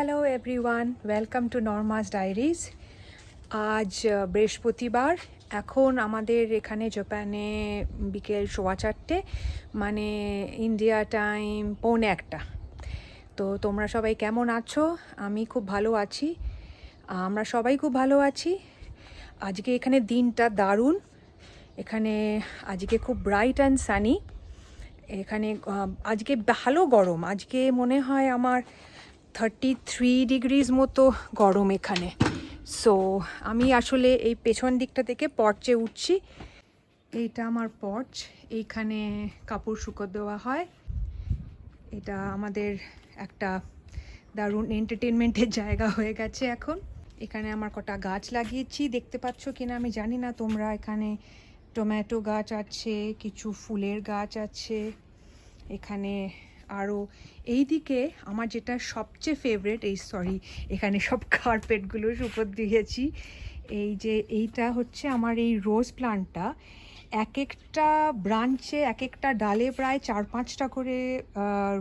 Hello everyone welcome to Norma's diaries আজ বৃহস্পতিবার। এখন আমাদের এখানে জাপানে বিকেল সোয়া চারটে মানে ইন্ডিয়া টাইম পৌনে একটা। তো তোমরা সবাই কেমন আছো? আমি খুব ভালো আছি। আমরা সবাই খুব ভালো আছি। আজকে এখানে দিনটা দারুণ। এখানে আজকে খুব ব্রাইট অ্যান্ড সানি এখানে আজকে ভালো গরম। আজকে মনে হয় আমার থার্টি থ্রি ডিগ্রিজ মতো গরম এখানে। সো আমি আসলে এই পেছন দিকটা থেকে পর্চে উঠছি। এইটা আমার পর্চ এইখানে কাপড় শুকো দেওয়া হয়। এটা আমাদের একটা দারুণ এন্টারটেনমেন্টের জায়গা হয়ে গেছে এখন। এখানে আমার কটা গাছ লাগিয়েছি, দেখতে পাচ্ছ কিনা আমি জানি না। তোমরা এখানে টমেটো গাছ আছে, কিছু ফুলের গাছ আছে। এখানে আরও এইদিকে আমার যেটা সবচেয়ে ফেভারেট এই সরি এখানে সব কার্পেটগুলো উপর দিয়েছি, এই যে এইটা হচ্ছে আমার এই রোজ প্লান্টটা এক একটা ব্রাঞ্চে এক একটা ডালে প্রায় চার পাঁচটা করে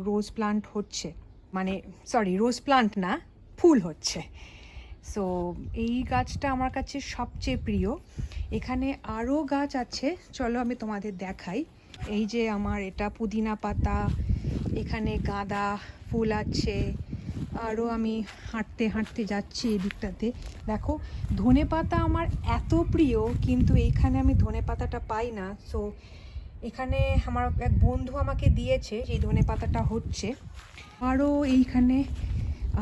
রোজ প্লান্ট হচ্ছে। মানে সরি রোজ প্লান্ট না, ফুল হচ্ছে। সো এই গাছটা আমার কাছে সবচেয়ে প্রিয়। এখানে আরও গাছ আছে, চলো আমি তোমাদের দেখাই। এই যে আমার এটা পুদিনা পাতা এখানে গাঁদা ফুল আছে আরও আমি হাঁটতে হাঁটতে যাচ্ছি এই দিকটাতে। দেখো ধনে পাতা আমার এত প্রিয়, কিন্তু এইখানে আমি ধনে পাতাটা পাই না। সো এখানে আমার এক বন্ধু আমাকে দিয়েছে এই ধনে পাতাটা হচ্ছে। আরও এইখানে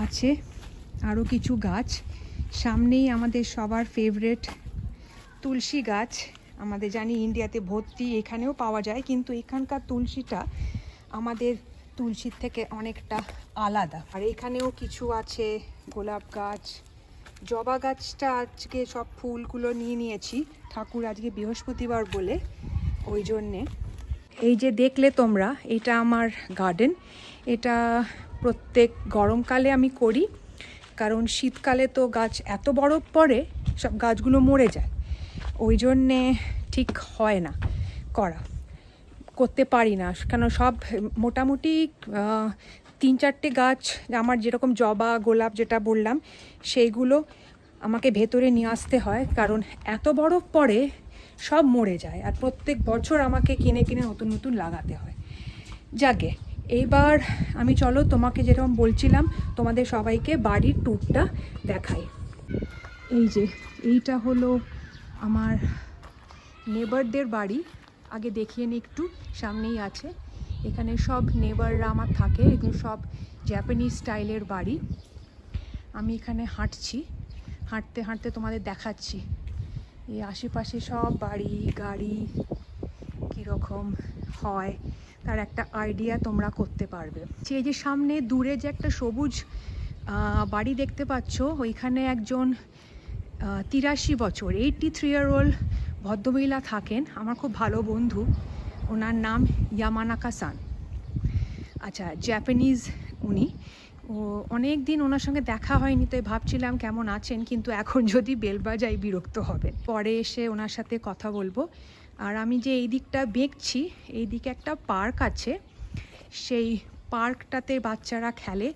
আছে আরও কিছু গাছ। সামনেই আমাদের সবার ফেভারেট তুলসী গাছ। আমাদের জানি ইন্ডিয়াতে ভর্তি, এখানেও পাওয়া যায়, কিন্তু এখানকার তুলসীটা আমাদের তুলসীর থেকে অনেকটা আলাদা। আর এখানেও কিছু আছে, গোলাপ গাছ। জবা গাছটা আজকে সব ফুলগুলো নিয়ে নিয়েছি। ঠাকুর আজকে বৃহস্পতিবার বলে, ওই জন্যে। এই যে দেখলে তোমরা, এটা আমার গার্ডেন এটা প্রত্যেক গরমকালে আমি করি, কারণ শীতকালে তো গাছ এত বরফ পড়ে, সব গাছগুলো মরে যায়। ওই জন্যে ঠিক হয় না করা। করতে পারি না। কেন সব মোটামুটি তিন চারটে গাছ আমার যেরকম জবা, গোলাপ যেটা বললাম, সেইগুলো আমাকে ভেতরে নিয়ে আসতে হয়। কারণ এত বরফ পড়ে, সব মরে যায়। আর প্রত্যেক বছর আমাকে কিনে কিনে নতুন নতুন লাগাতে হয়। যাকে, এইবার আমি চলো তোমাকে যেরকম বলছিলাম, তোমাদের সবাইকে বাড়ির ট্যুরটা দেখাই। এই যে, এইটা হলো আমার নেবারদের বাড়ি। আগে দেখিয়ে নিই একটু, সামনেই আছে। এখানে সব নেবাররা আমার থাকে, এগুলো সব জ্যাপানিজ স্টাইলের বাড়ি। আমি এখানে হাঁটছি, হাঁটতে হাঁটতে তোমাদের দেখাচ্ছি। এই আশেপাশে সব বাড়ি, গাড়ি কীরকম হয়, তার একটা আইডিয়া তোমরা করতে পারবে। সেই যে সামনে দূরে যে একটা সবুজ বাড়ি দেখতে পাচ্ছ, ওইখানে একজন তিরাশি বছর এইটটি থ্রি ইয়ার ওল্ড ভদ্রমহিলা থাকেন আমার খুব ভালো বন্ধু। ওনার নাম ইয়ামানাকা সান। আচ্ছা জ্যাপানিজ উনি। ও অনেক দিন ওনার সঙ্গে দেখা হয়নি, তাই ভাবছিলাম কেমন আছেন, কিন্তু এখন যদি বেল বাজাই বিরক্ত হবে পরে এসে ওনার সাথে কথা বলব। আর আমি যে এই দিকটা বেঁকছি, এই দিকে একটা পার্ক আছে। সেই পার্কটাতে বাচ্চারা খেলে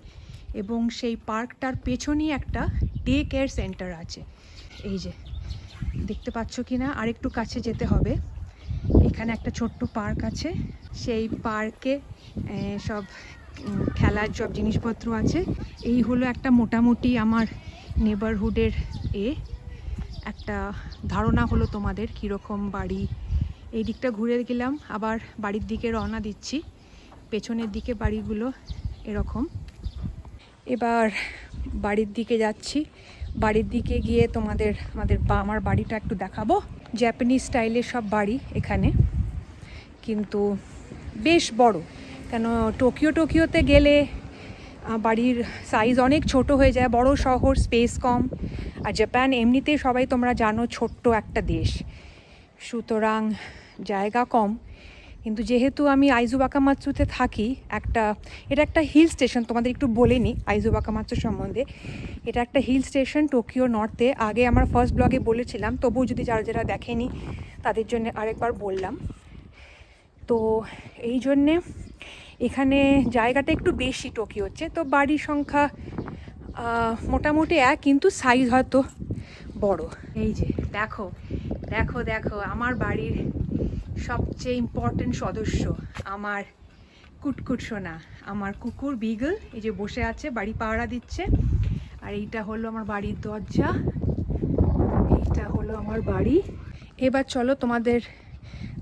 এবং সেই পার্কটার পেছনেই একটা ডে কেয়ার সেন্টার আছে। এই যে দেখতে পাচ্ছ কি না আরেকটু কাছে যেতে হবে। এখানে একটা ছোট্ট পার্ক আছে। সেই পার্কে সব খেলার সব জিনিসপত্র আছে। এই হলো একটা মোটামুটি আমার নেবারহুডের এ। একটা ধারণা হলো তোমাদের কীরকম বাড়ি। এই দিকটা ঘুরে গেলাম, আবার বাড়ির দিকে রওনা দিচ্ছি। পেছনের দিকে বাড়িগুলো এরকম। এবার বাড়ির দিকে যাচ্ছি। বাড়ির দিকে গিয়ে তোমাদের, আমাদের বা, আমার বাড়িটা একটু দেখাবো। জ্যাপানিজ স্টাইলের সব বাড়ি এখানে। কিন্তু বেশ বড়। কেন টোকিও টোকিওতে গেলে বাড়ির সাইজ অনেক ছোট হয়ে যায়। বড় শহর স্পেস কম। আর জাপান এমনিতেই সবাই তোমরা জানো, ছোট্ট একটা দেশ। সুতরাং জায়গা কম। কিন্তু যেহেতু আমি আইজুবাকামাৎসুতে থাকি, একটা, এটা একটা হিল স্টেশন তোমাদের একটু বলে নিই আইজুবাকামাৎসু সম্বন্ধে। এটা একটা হিল স্টেশন টোকিও নর্থে আগে আমার ফার্স্ট ব্লগে বলেছিলাম, তবুও যদি যারা যারা দেখেনি, তাদের জন্য আরেকবার বললাম। তো এই জন্যে এখানে জায়গাটা একটু বেশি টোকিও হচ্ছে। তো বাড়ির সংখ্যা মোটামুটি এক, কিন্তু সাইজ হয়তো বড়। এই যে, দেখো দেখো দেখো, আমার বাড়ির সবচেয়ে ইম্পর্টেন্ট সদস্য আমার কুটকুট সোনা, আমার কুকুর বিগল এই যে বসে আছে, বাড়ি পাহারা দিচ্ছে। আর এইটা হলো আমার বাড়ির দরজা, এইটা হলো আমার বাড়ি। এবার চলো তোমাদের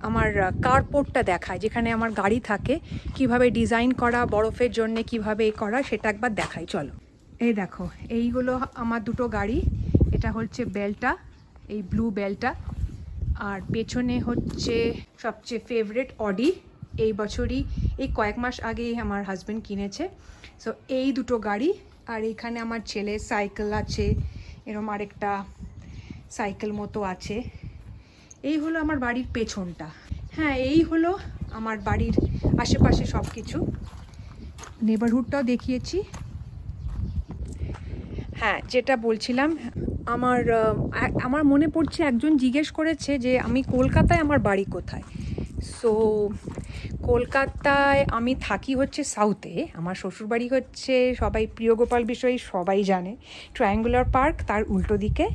আমার কারপোর্টটা দেখায় যেখানে আমার গাড়ি থাকে, কীভাবে ডিজাইন করা, বরফের জন্য কীভাবে এ করা, সেটা একবার দেখাই, চলো। এই দেখো এইগুলো আমার দুটো গাড়ি, এটা হচ্ছে বেলটা এই ব্লু বেলটা আর পেছনে হচ্ছে সবচেয়ে ফেভারেট অডি। এই বছরই, এই কয়েক মাস আগেই আমার হাজব্যান্ড কিনেছে। সো এই দুটো গাড়ি, আর এইখানে আমার ছেলে সাইকেল আছে, এরম আরেকটা সাইকেল মতো আছে। এই হলো আমার বাড়ির পেছনটা। হ্যাঁ এই হলো আমার বাড়ির আশেপাশে সব কিছু নেবারহুডটাও দেখিয়েছি। হ্যাঁ যেটা বলছিলাম আমার আমার মনে পড়ছে একজন জিজ্ঞেস করেছে যে আমি কলকাতায় আমার বাড়ি কোথায়? সো কলকাতায় আমি থাকি হচ্ছে সাউথে আমার শ্বশুরবাড়ি হচ্ছে সবাই প্রিয়গোপাল বিষয়ে, সবাই জানে। ট্রায়াঙ্গুলার পার্ক তার উল্টো দিকে।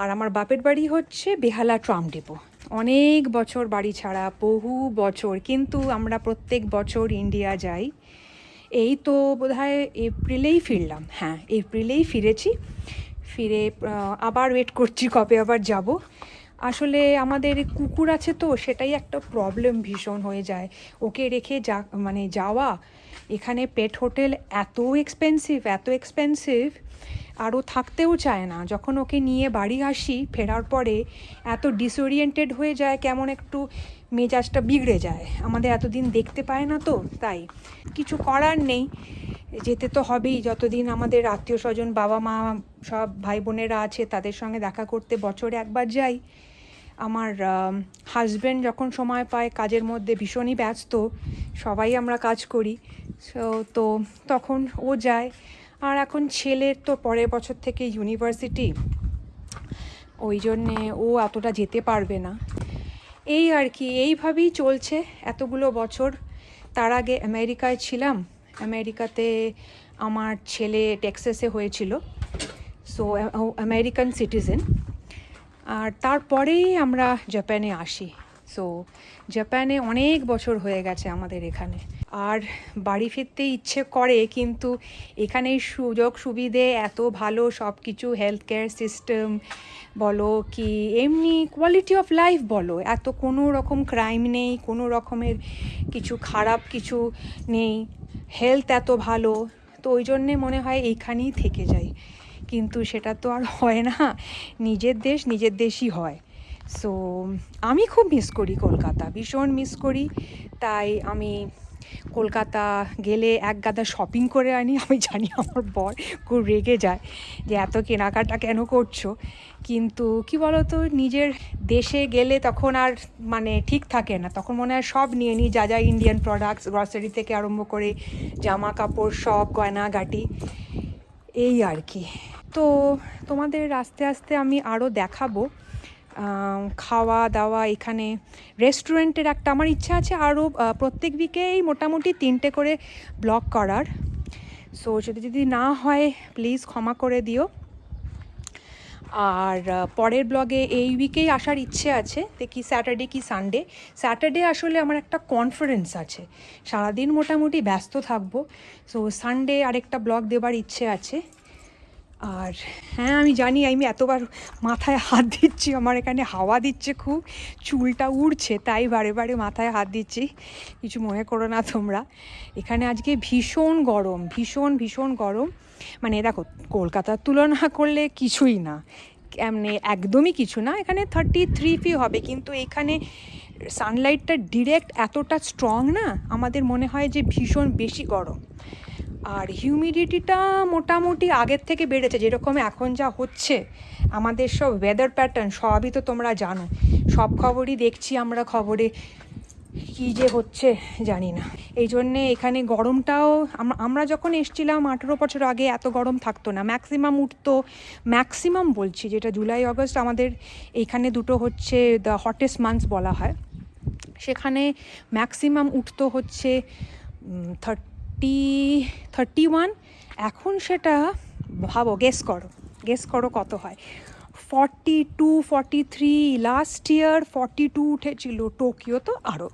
আর আমার বাপের বাড়ি হচ্ছে বেহালা ট্রাম ডেপো। অনেক বছর বাড়ি ছাড়া, বহু বছর, কিন্তু আমরা প্রত্যেক বছর ইন্ডিয়া যাই। এই তো বোধহয় এপ্রিলেই ফিরলাম। হ্যাঁ এপ্রিলেই ফিরেছি। ফিরে আবার ওয়েট করছি কবে আবার যাব। আসলে আমাদের কুকুর আছে তো, সেটাই একটা প্রবলেম ভীষণ হয়ে যায়। ওকে রেখে যা মানে যাওয়া, এখানে পেট হোটেল এত এক্সপেন্সিভ এত এক্সপেন্সিভ আরও থাকতেও চায় না। যখন ওকে নিয়ে বাড়ি আসি, ফেরার পরে এত ডিসওরিয়েন্টেড হয়ে যায়, কেমন একটু মেজাজটা বিগড়ে যায়। আমাদের এতদিন দেখতে পায় না তো, তাই। কিছু করার নেই। যেতে তো হবেই। যতদিন আমাদের আত্মীয় স্বজন বাবা মা সব ভাই বোনেরা আছে, তাদের সঙ্গে দেখা করতে বছরে একবার যাই। আমার হাজব্যান্ড যখন সময় পায়, কাজের মধ্যে ভীষণই ব্যস্ত, সবাই আমরা কাজ করি। সো তো তখন ও যায়। আর এখন ছেলের তো পরের বছর থেকে ইউনিভার্সিটি ওই জন্যে ও এতটা যেতে পারবে না। এই আর কি, এইভাবেই চলছে এতগুলো বছর। তার আগে আমেরিকায় ছিলাম। আমেরিকাতে আমার ছেলে টেক্সাসে হয়েছিল। So American citizen. আর তারপরেই আমরা জাপানে আসি। সো জাপানে অনেক বছর হয়ে গেছে আমাদের এখানে। আর বাড়ি ফিরতে ইচ্ছে করে, কিন্তু এখানে সুযোগ সুবিধে, এত ভালো সব কিছু হেলথ কেয়ার সিস্টেম বলো কি, এমনি কোয়ালিটি অফ লাইফ বলো, এত কোনো রকম ক্রাইম নেই, কোনো রকমের কিছু খারাপ কিছু নেই হেলথ এত ভালো, তো ওই জন্যে মনে হয় এইখানেই থেকে যাই। কিন্তু সেটা তো আর হয় না, নিজের দেশ নিজের দেশই হয়। সো আমি খুব মিস করি কলকাতা, ভীষণ মিস করি, তাই আমি কলকাতা গেলে এক গাদা শপিং করে আনি। আমি জানি আমার বর খুব রেগে যায় যে এত কেনাকাটা কেন করছ। কিন্তু কি বলতো, নিজের দেশে গেলে তখন আর মানে ঠিক থাকে না। তখন মনে হয় সব নিয়ে নিই, যা যা ইন্ডিয়ান প্রোডাক্টস গ্রসারি থেকে আরম্ভ করে জামা কাপড় সব গয়নাগাটি, এই আর কি। তো তোমাদের আস্তে আস্তে আমি আরও দেখাবো। খাওয়া দাওয়া এখানে। রেস্টুরেন্টের একটা আমার ইচ্ছা আছে আরও প্রত্যেক উইকেই মোটামুটি তিনটে করে ব্লগ করার। সো যদি যদি না হয় প্লিজ ক্ষমা করে দিও। আর পরের ব্লগে এই উইকেই আসার ইচ্ছে আছে দেখি স্যাটারডে কি সানডে স্যাটারডে আসলে আমার একটা কনফারেন্স আছে। সারাদিন মোটামুটি ব্যস্ত থাকব। সো সানডে আরেকটা ব্লগ দেবার ইচ্ছে আছে। আর হ্যাঁ আমি জানি, আমি এতবার মাথায় হাত দিচ্ছি, আমার এখানে হাওয়া দিচ্ছে খুব, চুলটা উড়ছে, তাই বারে বারে মাথায় হাত দিচ্ছি। কিছু মনে করো না তোমরা। এখানে আজকে ভীষণ গরম, ভীষণ ভীষণ গরম। মানে দেখো, কলকাতার তুলনা করলে কিছুই না। এমনি একদমই কিছু না, এখানে থার্টি থ্রি ফি হবে, কিন্তু এখানে সানলাইটটা ডিরেক্ট এতটা স্ট্রং না, আমাদের মনে হয় যে ভীষণ বেশি গরম। আর হিউমিডিটিটা মোটামুটি আগের থেকে বেড়েছে, যেরকম এখন যা হচ্ছে। আমাদের সব ওয়েদার প্যাটার্ন সবই তো তোমরা জানো। সব খবরই দেখছি আমরা খবরে। কী যে হচ্ছে জানি না। এই জন্যে এখানে গরমটাও আমরা যখন এসছিলাম আঠেরো বছর আগে, এত গরম থাকতো না। ম্যাক্সিমাম উঠতো ম্যাক্সিমাম বলছি, যেটা জুলাই, আগস্ট আমাদের এইখানে দুটো হচ্ছে দ্য হটেস্ট মান্থস বলা হয়। সেখানে ম্যাক্সিমাম উঠতো হচ্ছে থার্টি থার্টি ওয়ান এখন সেটা ভাবো গেস করো গেস করো কত হয়? Forty two forty three last year forty two উঠেছিল টোকিও তো আরও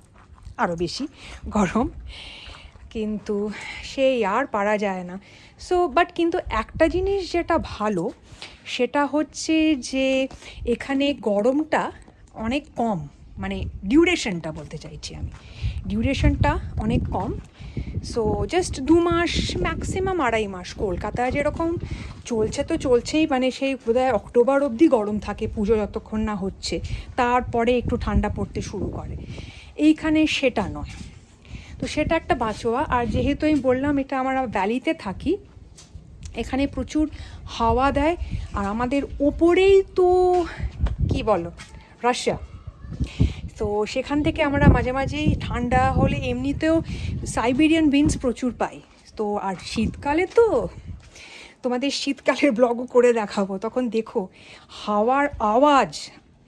আরও বেশি গরম। কিন্তু সেই আর পারা যায় না। সো বাট কিন্তু একটা জিনিস যেটা ভালো, সেটা হচ্ছে যে এখানে গরমটা অনেক কম মানে ডিউরেশনটা বলতে চাইছি আমি। ডিউরেশনটা অনেক কম। সো জাস্ট দু মাস ম্যাক্সিমাম আড়াই মাস। কলকাতায় যেরকম চলছে তো চলছেই মানে সেই বোধহয় অক্টোবর অবধি গরম থাকে, পুজো যতক্ষণ না হচ্ছে। তারপরে একটু ঠান্ডা পড়তে শুরু করে। এইখানে সেটা নয়। তো সেটা একটা বাঁচোয়া। আর যেহেতু আমি বললাম, এটা আমরা ভ্যালিতে থাকি, এখানে প্রচুর হাওয়া দেয়। আর আমাদের ওপরেই তো, কি বলো, রাশিয়া। তো সেখান থেকে আমরা মাঝে মাঝেই ঠান্ডা হলে এমনিতেও সাইবেরিয়ান বিনস প্রচুর পাই। তো আর শীতকালে তো তোমাদের শীতকালের ব্লগও করে দেখাবো। তখন দেখো, হাওয়ার আওয়াজ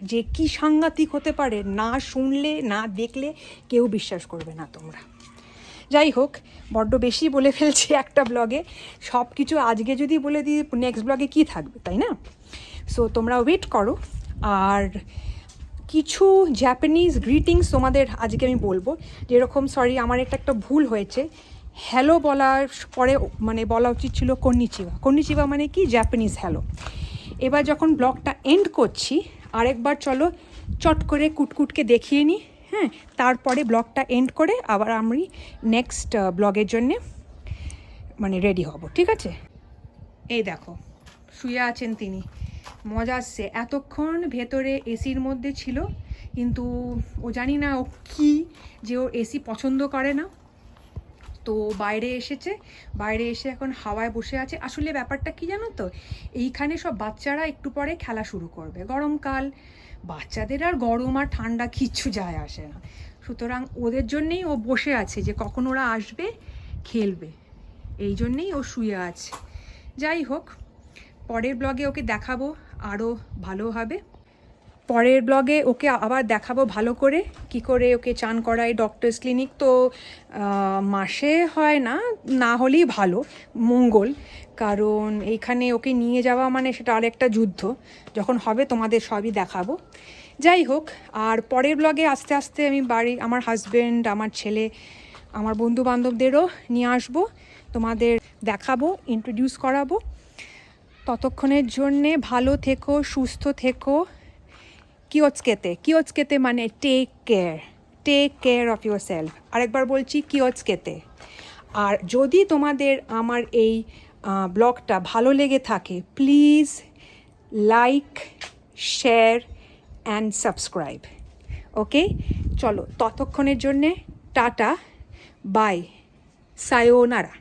যে কি সাংঘাতিক হতে পারে, না শুনলে, না দেখলে কেউ বিশ্বাস করবে না তোমরা। যাই হোক, বড্ড বেশি বলে ফেলছি একটা ব্লগে সব কিছু আজকে যদি বলে দিই নেক্সট ব্লগে কী থাকবে, তাই না? সো তোমরা ওয়েট করো। আর কিছু জ্যাপানিজ গ্রিটিংস তোমাদের আজকে আমি বলব। যেরকম সরি আমার একটা একটা ভুল হয়েছে। হ্যালো বলার পরে মানে বলা উচিত ছিল কন্নিচিবা। কন্নিচিবা মানে কি? জ্যাপানিজ হ্যালো এবার যখন ব্লগটা এন্ড করছি, আরেকবার চলো, চট করে কুটকুটকে দেখিয়ে নিই হ্যাঁ? তারপরে ব্লগটা এন্ড করে আবার আমি নেক্সট ব্লগের জন্যে মানে রেডি হব, ঠিক আছে? এই দেখো, শুয়ে আছেন তিনি। মজা আসছে। এতক্ষণ ভেতরে এসির মধ্যে ছিল, কিন্তু ও জানি না ও কী যে ও এসি পছন্দ করে না। তো বাইরে এসেছে, বাইরে এসে এখন হাওয়ায় বসে আছে। আসলে ব্যাপারটা কি জানো তো? এইখানে সব বাচ্চারা একটু পরে খেলা শুরু করবে। গরমকাল, বাচ্চাদের আর গরম আর ঠান্ডা কিচ্ছু যায় আসে না। সুতরাং ওদের জন্যেই ও বসে আছে যে কখন ওরা আসবে, খেলবে। এই জন্যেই ও শুয়ে আছে। যাই হোক পরের ব্লগে ওকে দেখাবো আরও ভালো হবে। পরের ব্লগে ওকে আবার দেখাবো ভালো করে, কি করে ওকে চান করায় ডক্টরস ক্লিনিক তো মাসে হয় না না হলেই ভালো, মঙ্গল। কারণ এইখানে ওকে নিয়ে যাওয়া মানে সেটা আরেকটা যুদ্ধ, যখন হবে তোমাদের সবই দেখাবো। যাই হোক, আর পরের ব্লগে আস্তে আস্তে আমি বাড়ি, আমার হাজব্যান্ড আমার ছেলে, আমার বন্ধু বান্ধবদেরও নিয়ে আসব, তোমাদের দেখাবো ইন্ট্রোডিউস করাবো। ততক্ষণের জন্যে ভালো থেকো, সুস্থ থেকো। কিওচকেতে কিওচকেতে মানে take care take care of yourself আরেকবার বলছি কিওচকেতে আর যদি তোমাদের আমার এই ব্লগটা ভালো লেগে থাকে please like share and subscribe okay চলো, ততক্ষণের জন্যে টাটা বাই সায়োনারা